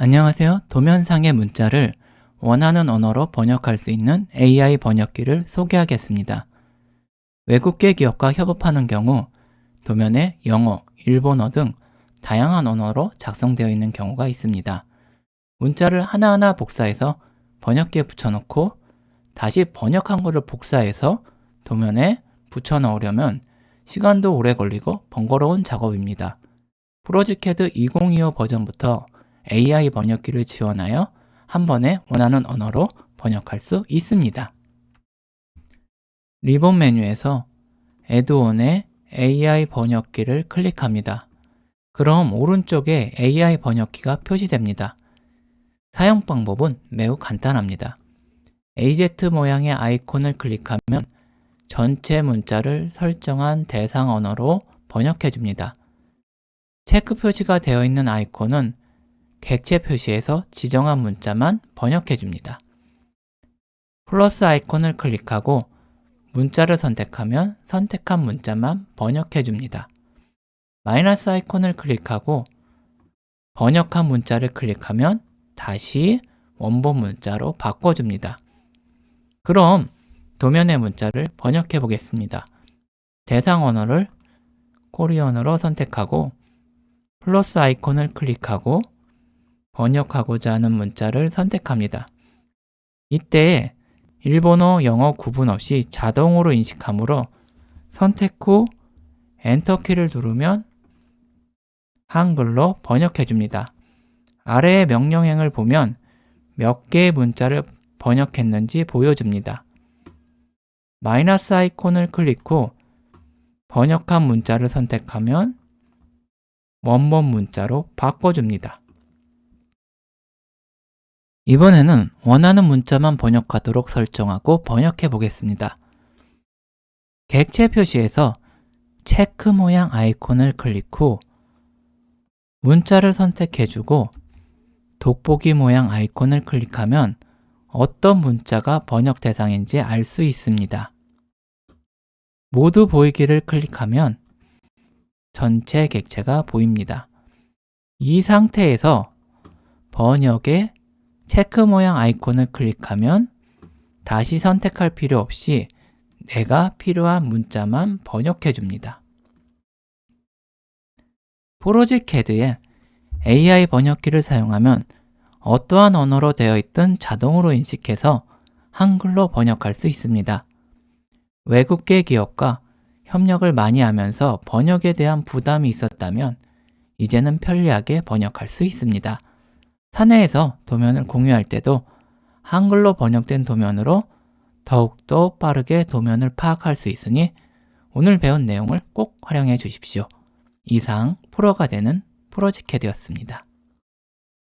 안녕하세요. 도면상의 문자를 원하는 언어로 번역할 수 있는 AI 번역기를 소개하겠습니다. 외국계 기업과 협업하는 경우 도면에 영어, 일본어 등 다양한 언어로 작성되어 있는 경우가 있습니다. 문자를 하나하나 복사해서 번역기에 붙여놓고 다시 번역한 것을 복사해서 도면에 붙여 넣으려면 시간도 오래 걸리고 번거로운 작업입니다. 프로지캐드 2025 버전부터 AI 번역기를 지원하여 한 번에 원하는 언어로 번역할 수 있습니다. 리본 메뉴에서 에드온의 AI 번역기를 클릭합니다. 그럼 오른쪽에 AI 번역기가 표시됩니다. 사용 방법은 매우 간단합니다. AZ 모양의 아이콘을 클릭하면 전체 문자를 설정한 대상 언어로 번역해 줍니다. 체크 표시가 되어 있는 아이콘은 객체 표시에서 지정한 문자만 번역해 줍니다. 플러스 아이콘을 클릭하고 문자를 선택하면 선택한 문자만 번역해 줍니다. 마이너스 아이콘을 클릭하고 번역한 문자를 클릭하면 다시 원본 문자로 바꿔줍니다. 그럼 도면의 문자를 번역해 보겠습니다. 대상 언어를 코리언어로 선택하고 플러스 아이콘을 클릭하고 번역하고자 하는 문자를 선택합니다. 이때 일본어, 영어 구분 없이 자동으로 인식하므로 선택 후 엔터 키를 누르면 한글로 번역해 줍니다. 아래의 명령행을 보면 몇 개의 문자를 번역했는지 보여줍니다. 마이너스 아이콘을 클릭 후 번역한 문자를 선택하면 원본 문자로 바꿔줍니다. 이번에는 원하는 문자만 번역하도록 설정하고 번역해 보겠습니다. 객체 표시에서 체크 모양 아이콘을 클릭 후 문자를 선택해 주고 돋보기 모양 아이콘을 클릭하면 어떤 문자가 번역 대상인지 알 수 있습니다. 모두 보이기를 클릭하면 전체 객체가 보입니다. 이 상태에서 번역에 체크 모양 아이콘을 클릭하면 다시 선택할 필요 없이 내가 필요한 문자만 번역해 줍니다. 프로지 캐드에 AI 번역기를 사용하면 어떠한 언어로 되어 있든 자동으로 인식해서 한글로 번역할 수 있습니다. 외국계 기업과 협력을 많이 하면서 번역에 대한 부담이 있었다면 이제는 편리하게 번역할 수 있습니다. 사내에서 도면을 공유할 때도 한글로 번역된 도면으로 더욱더 빠르게 도면을 파악할 수 있으니 오늘 배운 내용을 꼭 활용해 주십시오. 이상 프로가 되는 프로지캐드였습니다.